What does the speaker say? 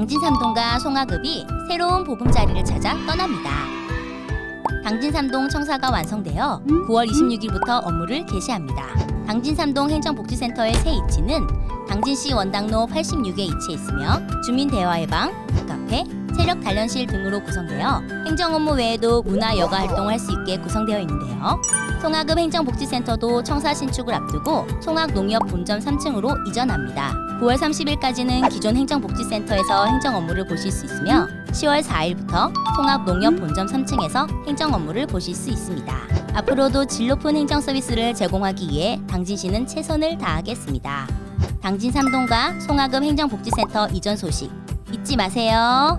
당진삼동과 송화급이 새로운 보금자리를 찾아 떠납니다. 당진삼동 청사가 완성되어 9월 26일부터 업무를 개시합니다. 당진삼동 행정복지센터의 새 입지는 당진시 원당로 86에 위치해 있으며 주민 대화의 방, 북카페, 체력 단련실 등으로 구성되어 행정 업무 외에도 문화 여가 활동을 할 수 있게 구성되어 있는데요. 송화급 행정복지센터도 청사 신축을 앞두고 송악 농협 본점 3층으로 이전합니다. 9월 30일까지는 기존 행정복지센터에서 행정 업무를 보실 수 있으며 10월 4일부터 송악 농협 본점 3층에서 행정 업무를 보실 수 있습니다. 앞으로도 질 높은 행정 서비스를 제공하기 위해 당진시는 최선을 다하겠습니다. 당진 삼동과 송화급 행정복지센터 이전 소식 잊지 마세요.